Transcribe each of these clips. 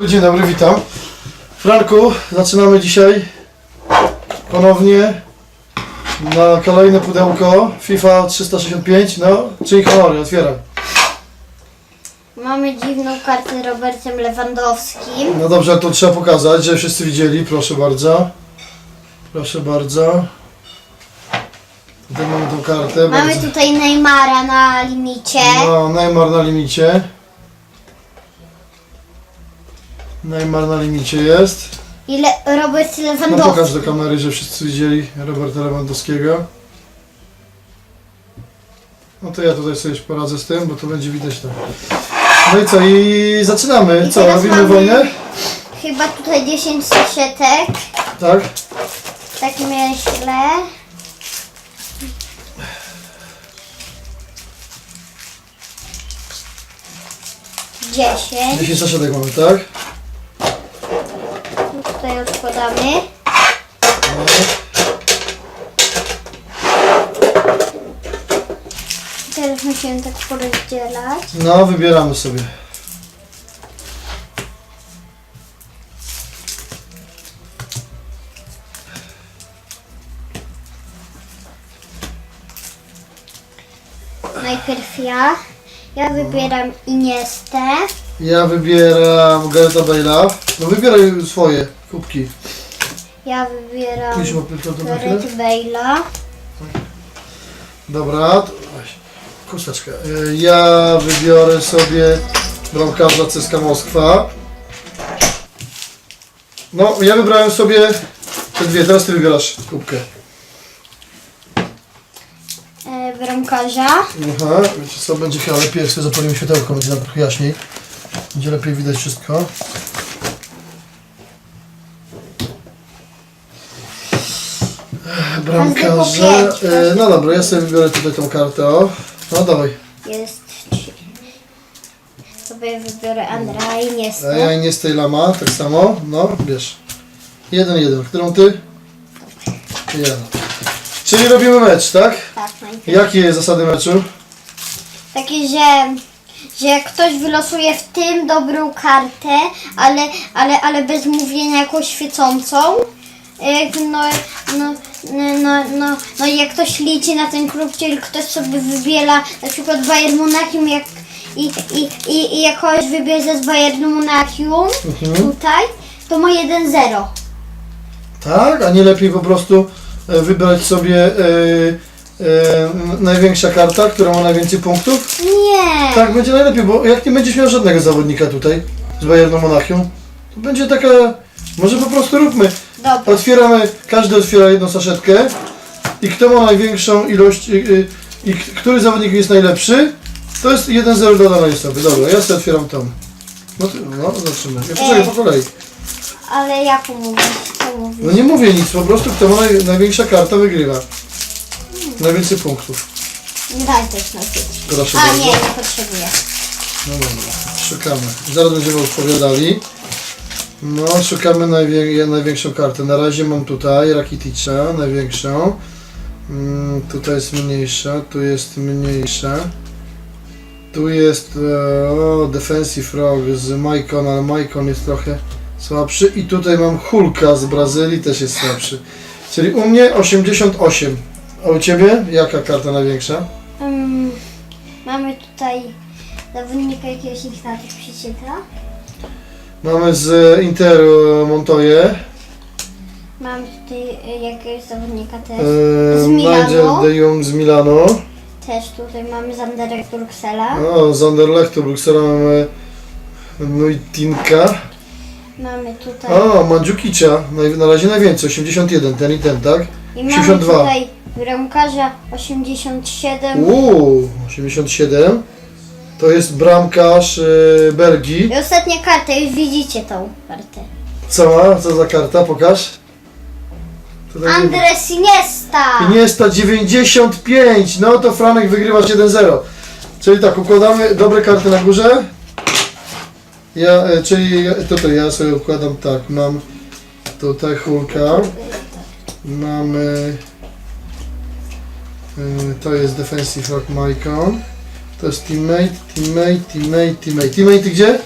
Dzień dobry, witam. Franku, zaczynamy dzisiaj ponownie na kolejne pudełko FIFA 365. No, czyli honory, otwieram. Mamy dziwną kartę Robertem Lewandowskim. No dobrze, to trzeba pokazać, że wszyscy widzieli. Proszę bardzo. Proszę bardzo. Tutaj mamy tą kartę. Mamy bardzo- tutaj Neymara na limicie. No, Neymar na limicie. Neymar na limicie jest. I Le Robert No pokaż do kamery, że wszyscy widzieli Roberta Lewandowskiego. No to ja tutaj sobie poradzę z tym, bo to będzie widać to. No i co, i zaczynamy. I Co, teraz robimy mamy- wojnę? Chyba tutaj 10 saszetek. Tak? Tak myślę. Dziesięć. 10 saszetek mamy, tak? Tutaj odkładamy. No. Teraz musimy tak porozdzielać. No, wybieramy sobie. Najpierw ja. Ja wybieram Iniestę. Ja wybieram Garetha Bale'a. No wybieraj swoje kubki. Ja wybieram Pójdźmy tylko to na chwilę. Gareth Bale'a. Dobra, to weź. Kosteczkę. Y, Ja wybiorę sobie bramkarza CSKA Moskwa. No, ja wybrałem sobie te dwie, teraz ty wybierasz kubkę. E, bramkarza. Aha, wiecie co, będzie chyba lepiej, jak sobie zapalimy światełko, będzie nam trochę jaśniej. Będzie lepiej widać wszystko. Bramkarze. E, no dobra, ja sobie wybiorę tutaj tą kartę, o. No dawaj. Jest trzy. Sobie wybiorę Andrea A ja Iniestę. nie z tej lama, tak samo. No, bierz. Jeden, jeden. Którą ty? Jeden. Czyli robimy mecz, tak? Tak, najpierw. Jakie jest zasady meczu? Takie, że, że jak ktoś wylosuje w tym dobrą kartę, ale, ale, ale bez mówienia jakąś świecącą, jak no, no, no, no, no, no jak ktoś liczy na ten klub, czyli ktoś sobie wybiera na przykład Bayern Monachium jak, i, i, i, i jak kogoś wybierze z Bayernu Monachium Mhm. tutaj, to ma 1-0. Tak, a nie lepiej po prostu e, wybrać sobie e, e, największa karta, która ma najwięcej punktów? Nie! Tak, będzie najlepiej, bo jak nie będziesz miał żadnego zawodnika tutaj z Bayernu Monachium, to będzie taka... Może po prostu róbmy. Dobra. Otwieramy, każdy otwiera jedną saszetkę i kto ma największą ilość, i, i, i k- który zawodnik jest najlepszy, to jest 1-0 dla danej osoby. Dobra, ja sobie otwieram tą. No, ty, no zobaczymy. Ja poczekaj po kolei. Ale jaką mówisz? Co mówisz? No nie mówię nic, po prostu kto ma naj, największa karta wygrywa. Najwięcej punktów. Daj też najpierw. Proszę A bardzo. nie, nie potrzebuję. No dobra, szukamy. Zaraz będziemy odpowiadali. No, szukamy najwię największą kartę. Na razie mam tutaj Rakiticza, największą. Mm, tutaj jest mniejsza, tu jest mniejsza. Tu jest e, Defensive Rock z Maicon, ale Maicon jest trochę słabszy. I tutaj mam Hulka z Brazylii, też jest słabszy. Czyli u mnie 88. A u Ciebie? Jaka karta największa? Um, mamy tutaj zawodnika jakiegoś tych przeczyta. Mamy z Interu Montoya. Mamy tutaj y, jakiegoś zawodnika też. Eee, Z Milano. Nigel de Jong z Milano. Też tutaj mamy Zanderek Bruksela. O, z Anderlechtu Bruksela mamy Nuitinka. Mamy tutaj. O, Mandzukicza. Na, na razie najwięcej, 81, ten i ten, tak? I mamy 82. tutaj bramkarza 87. Uuu, 87. To jest bramkarz e, Belgii. I ostatnia karta, już widzicie tą kartę. Co ma? Co za karta? Pokaż. Tutaj nie- Andres Iniesta! Iniesta 95, no to Franek wygrywasz 1-0. Czyli tak, układamy dobre karty na górze. Ja, e, czyli ja- tutaj ja sobie układam tak, mam tutaj Hulka, mamy, e, to jest Defensive Rock Maicon, to jest teammate, teammate, teammate, teammate. Teammate gdzie?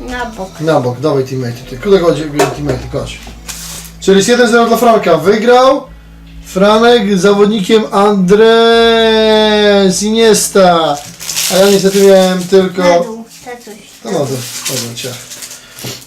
Na bok. Na bok, dawaj teammate. Kudy chodzi teammate, chodź. Czyli jest 1-0 dla Franka. Wygrał Franek z zawodnikiem Andres Iniesta. A ja niestety miałem tylko... Na dół, tatuś. No no, dobra, cię.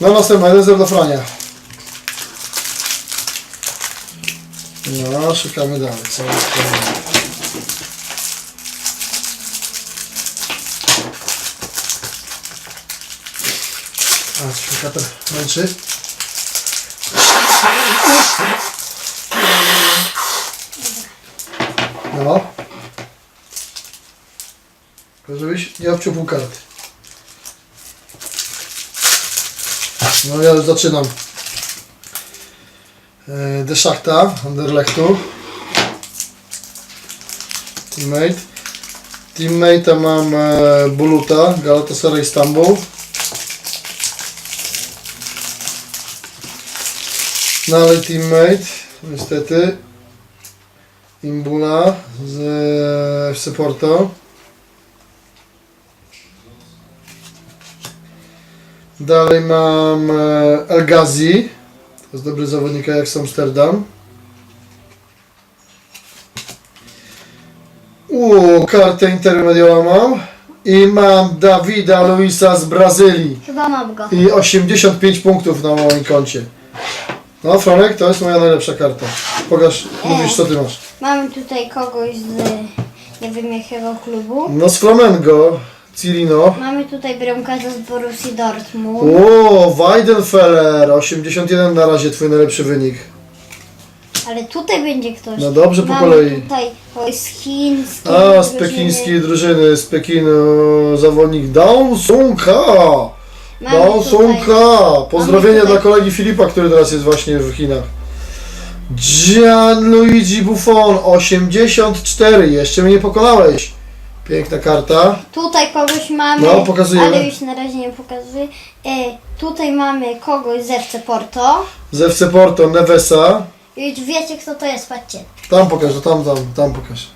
No następna, 1-0 dla Frania. No, szukamy dalej. Co jest A, kaper męczy? No. Tylko żebyś nie obciął karty. No ja już zaczynam. E, De Szachta, Anderlechtu. Teammate. Teammate'a mam e, Buluta, Galatasaray Istanbul. Dalej teammate, niestety. Imbula z FC Porto. Dalej mam e, El Ghazi. To jest dobry zawodnik jak z Amsterdam. Uuu, kartę Intermedioła mam. I mam Davida Luisa z Brazylii. Chyba mam go. I 85 punktów na moim koncie. No, Franek, to jest moja najlepsza karta. Pokaż, mówisz co ty masz. Mamy tutaj kogoś z nie wiem jakiego klubu. No, z Flamengo, Cirino. Mamy tutaj bramkarza z Borussii Dortmund. O, Weidenfeller, 81 na razie, twój najlepszy wynik. Ale tutaj będzie ktoś. No dobrze, po Mamy kolei. tutaj kogoś z chińskiej A, z drużyny. pekińskiej drużyny, z Pekinu, zawodnik Dao Sung Ha. Mamy Dao tutaj- Sung Ha. Pozdrowienia dla kolegi Filipa, który teraz jest właśnie w Chinach. Gianluigi Buffon, 84, jeszcze mnie nie pokonałeś. Piękna karta. Tutaj kogoś mamy, No, pokazujemy. ale już na razie nie pokazuję. E, tutaj mamy kogoś z FC Porto. Z FC Porto, Nevesa. Już wiecie kto to jest, patrzcie. Tam pokaż, no tam, tam, tam pokaż.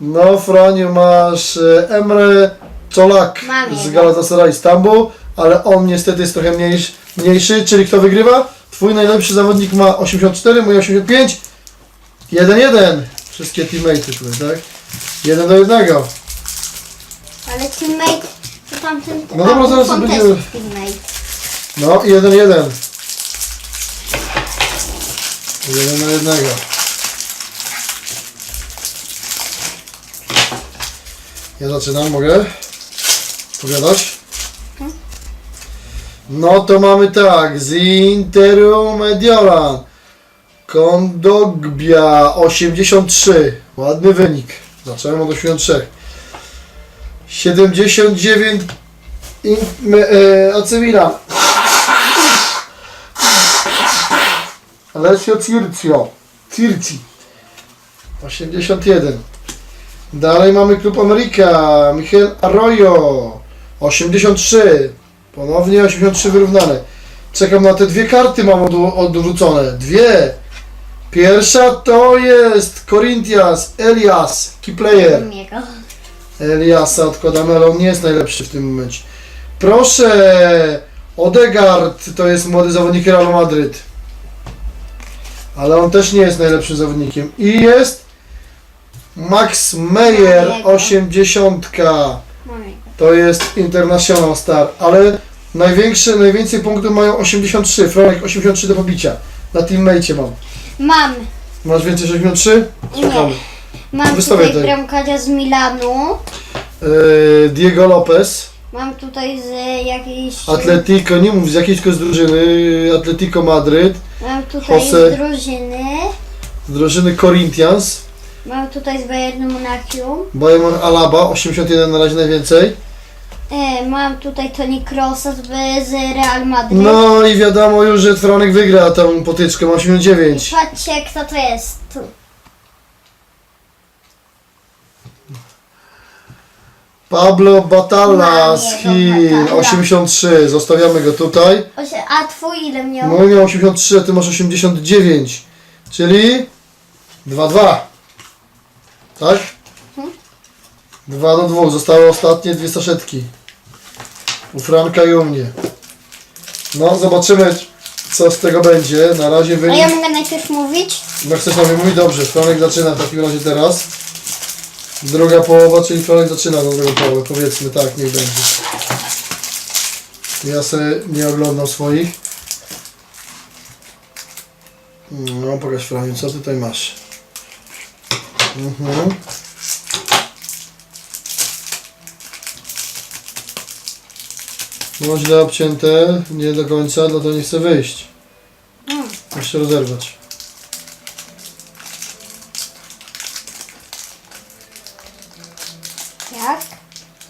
No, Franiu, masz e, Emre Czolak Mam z jego. Galatasaray Istanbul, ale on niestety jest trochę mniejszy, mniejszy, czyli kto wygrywa? Twój najlepszy zawodnik ma 84, mój 85. 1-1. Wszystkie teammate'y tutaj, tak? 1 do 1. Ale teammate to tamten... No dobra, zaraz będziemy- teammate. No, 1-1. 1 na 1. Ja zaczynam, mogę? Powiadać? No to mamy tak, z Interu Mediolan. Kondogbia 83. Ładny wynik. Zacząłem od 83. 79 in, me, e, AC Milan. Alessio Circio. Circi. 81. Dalej mamy Klub Ameryka. Michel Arroyo. 83. Ponownie 83 wyrównane. Czekam na te dwie karty mam od, odwrócone. Dwie. Pierwsza to jest Corinthians Elias, key player. Eliasa odkładamy, ale on nie jest najlepszy w tym momencie. Proszę, Odegaard to jest młody zawodnik Realu Madryt. Ale on też nie jest najlepszym zawodnikiem. I jest Max Meyer, Mam jego. 80. Mam jego. To jest International Star, ale największe, najwięcej punktów mają 83. Franek 83 do pobicia. Na teammate mam. Mam. Masz więcej niż 83? Nie. Mam Wystawię tutaj bramkarza z Milanu. Yy, Diego Lopez. Mam tutaj z jakiejś... Atletico, nie mów z jakiejś tylko z drużyny, Atletico Madryt, Mam tutaj Jose. z drużyny. z drużyny Corinthians, Mam tutaj z Bayernu Monachium. Bayern Alaba, 81 na razie najwięcej. E, mam tutaj Toni Krosa z, z Real Madryt. No i wiadomo już, że Franek wygra tą potyczkę, ma I 89. patrzcie kto to jest. Tu. Pablo Batalla z Mam jego Chin, Batalla. 83, zostawiamy go tutaj. Osie- A twój ile miał? Mój miał 83, a ty masz 89, czyli 2-2. Tak? 2 do 2. Zostały ostatnie dwie saszetki. U Franka i u mnie. No, zobaczymy, co z tego będzie. Na razie A wynik... ja mogę najpierw mówić? No chcesz nam mówić? Dobrze. Franek zaczyna w takim razie teraz. Druga połowa, czyli Franek zaczyna tą drugą połowę. Powiedzmy tak, niech będzie. Ja sobie nie oglądam swoich. No, pokaż Franiu, co tutaj masz. Mhm. No źle obcięte, nie do końca, dlatego nie chcę wyjść. Mm. Muszę rozerwać. Jak?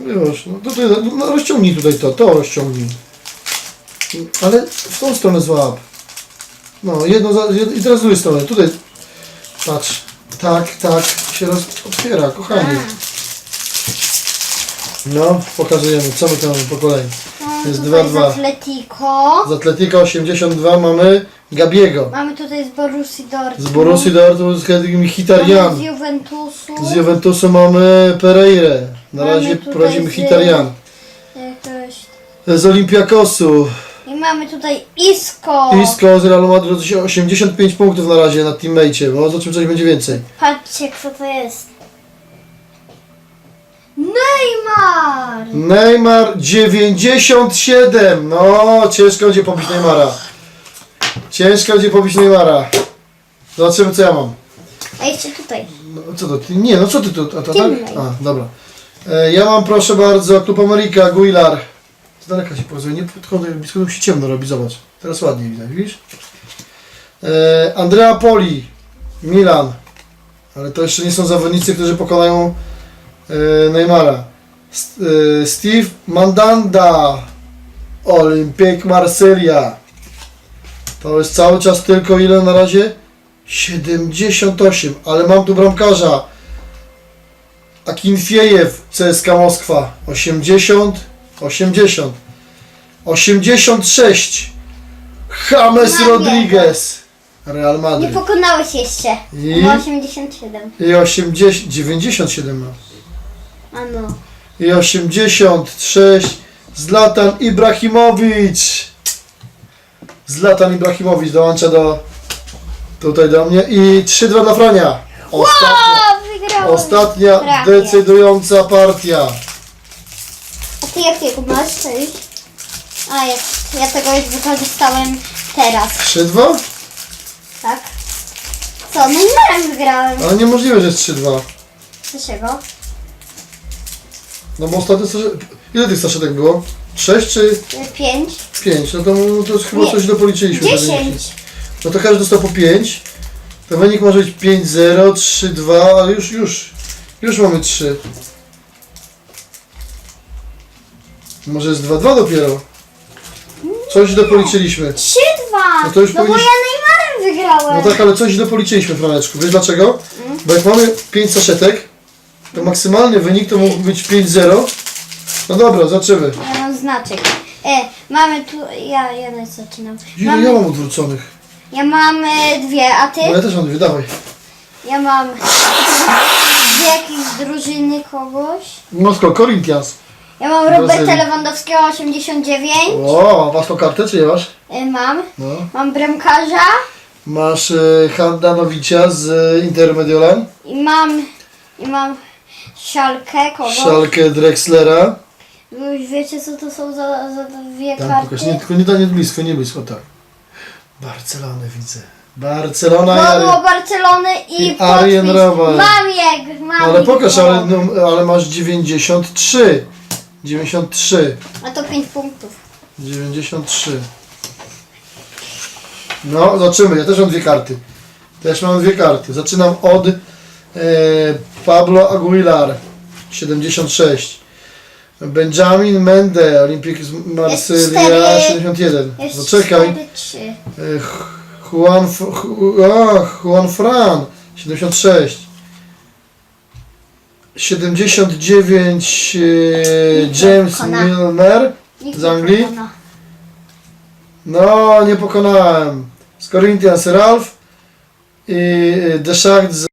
Już, no to, to, no rozciągnij tutaj to, to rozciągnij. Ale w tą stronę złap. No, jedno za, jed, i teraz z drugiej strony, tutaj. Patrz. Tak, tak się roz, otwiera, kochanie. No, pokazujemy, co my tam mamy po kolei. No, Jest tutaj 2-2. z Atletico. Z Atletika 82 mamy Gabiego. Mamy tutaj z Borussii Dortmund. Z Borussii Dortmund z Mamy z Hitarian. Juventusu. Z Juventusu mamy Pereire. Na Mamy razie tutaj prowadzimy z- Hitarian. Jakoś... Z Olympiakosu. Mamy tutaj Isco. Isco z Realu Madryt 85 punktów na razie na teammate, bo zobaczymy coś będzie więcej. Patrzcie, kto to jest. Neymar! Neymar 97. No, ciężko będzie pobić Neymara. Ciężko będzie pobić Neymara. Zobaczymy co ja mam. A jeszcze tutaj. No, co to? Ty? Nie, no co ty tu? A, to, tak? Teammate. A, dobra. E, ja mam proszę bardzo Klub Amerika, Aguilar. Daleka się pokazuje, nie podchodzę, blisko tu się ciemno robi, zobacz. Teraz ładnie widać, widzisz? E, Andrea Poli, Milan. Ale to jeszcze nie są zawodnicy, którzy pokonają e, Neymara. E, Steve Mandanda, Olympique Marsylia. To jest cały czas tylko ile na razie? 78, ale mam tu bramkarza. Akinfiejew, CSK Moskwa. 80, 80. 86. James Mam Rodriguez. Real Nie Madrid. pokonałeś jeszcze. I? Ma 87. I 80, 97 ma. A no. I 86. Zlatan Ibrahimowicz. Zlatan Ibrahimowicz dołącza do tutaj do mnie. I 3-2 dla Frania. Ostatnia, O, wygrałem. ostatnia Prawie. decydująca partia. Ty jakiego masz? Cześć. A, ja, ja tego już wykorzystałem teraz, 3-2? tak? Co, Neymarem wygrałem. Ale niemożliwe, że jest 3-2. Dlaczego? No bo ostatnio... Ile tych saszetek było? 6 czy 5? 5? No to, no to chyba Nie, coś dopoliczyliśmy. te wyniki. 10. No to każdy dostał po 5. To wynik może być 5-0, 3-2, ale już, już, już mamy 3. Może jest 2-2 dopiero. Coś dopoliczyliśmy. 3-2. No to już no bo powinniś- ja Neymarem wygrałem. No tak, ale coś dopoliczyliśmy, Franeczku. Wiesz dlaczego? Bo jak mamy 5 saszetek, to maksymalny wynik to mógł być 5-0. No dobra, zobaczymy. Ja mam znaczek. E, mamy tu, ja, ja nie zaczynam. Ile Mamy, ja mam odwróconych? ja mam e, dwie, a ty? No ja też mam dwie, dawaj. Ja mam z jakiejś drużyny kogoś. Moskwa, Corinthians. Ja mam Roberta. Lewandowskiego 89. O, masz tą kartę, czy nie masz? E, mam. No. Mam bramkarza Masz e, Handanowicia z Intermediolan, i mam i mam Szalkę kogoś. Szalkę Drexlera. Wy już wiecie co to są za, za dwie Tam karty? pokaż, nie, tylko nie, nie blisko, nie blisko, tak. Barcelonę widzę. Barcelona i Ari- Barcelony i, i Arjen. Robben. Mam jak, mam Ale pokaż, go. ale, no, ale masz 93. 93. A to 5 punktów. 93. No, zobaczymy. Ja też mam dwie karty. Też mam dwie karty. Zaczynam od e, Pablo Aguilar 76. Benjamin Mende, Olympique z Marsylia cztery. 71. Jest No czekaj. 4-3. E, Juan, F- Ju- a, Juan Fran 76. 79 e, James pokona. Milner. Nikt Z nie Anglii? pokona. No, nie pokonałem. Z Corinthians Ralph i y, Deshacht z...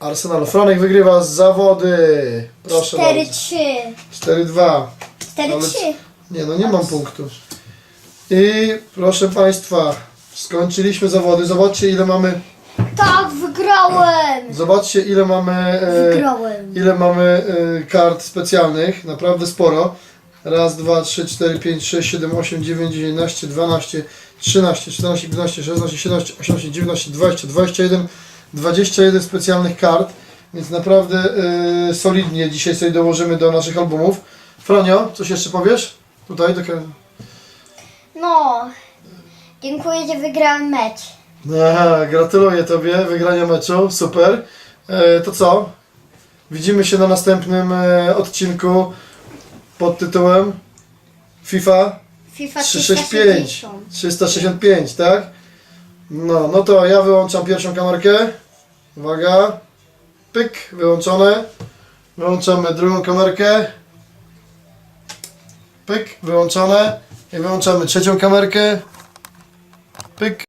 Arsenalu. Franek wygrywa z zawody. Proszę bardzo. 4-3. 4-2. 4-3. Nie no, nie mam punktu. I proszę Państwa, skończyliśmy zawody. Zobaczcie ile mamy, Tak, wygrałem! zobaczcie ile mamy, e, Wygrałem. ile mamy e, kart specjalnych. Naprawdę sporo. Raz, dwa, trzy, cztery, pięć, sześć, siedem, osiem, dziewięć, jedenaście, dwanaście, trzynaście, czternaście, piętnaście, szesnaście, siedemnaście, osiemnaście, dziewiętnaście, dwadzieścia, dwadzieścia jeden, dwadzieścia jeden specjalnych kart. Więc naprawdę e, solidnie dzisiaj sobie dołożymy do naszych albumów. Franio, coś jeszcze powiesz? Tutaj taka... No. Dziękuję, że wygrałem mecz. Aha, gratuluję Tobie wygrania meczu, super. E, to co? Widzimy się na następnym e, odcinku pod tytułem FIFA FIFA 365. 360. 365, tak? No, no to ja wyłączam pierwszą kamerkę. Uwaga. Pyk, wyłączone. Wyłączamy drugą kamerkę. Pyk, wyłączone. I wyłączamy trzecią kamerkę. Pyk.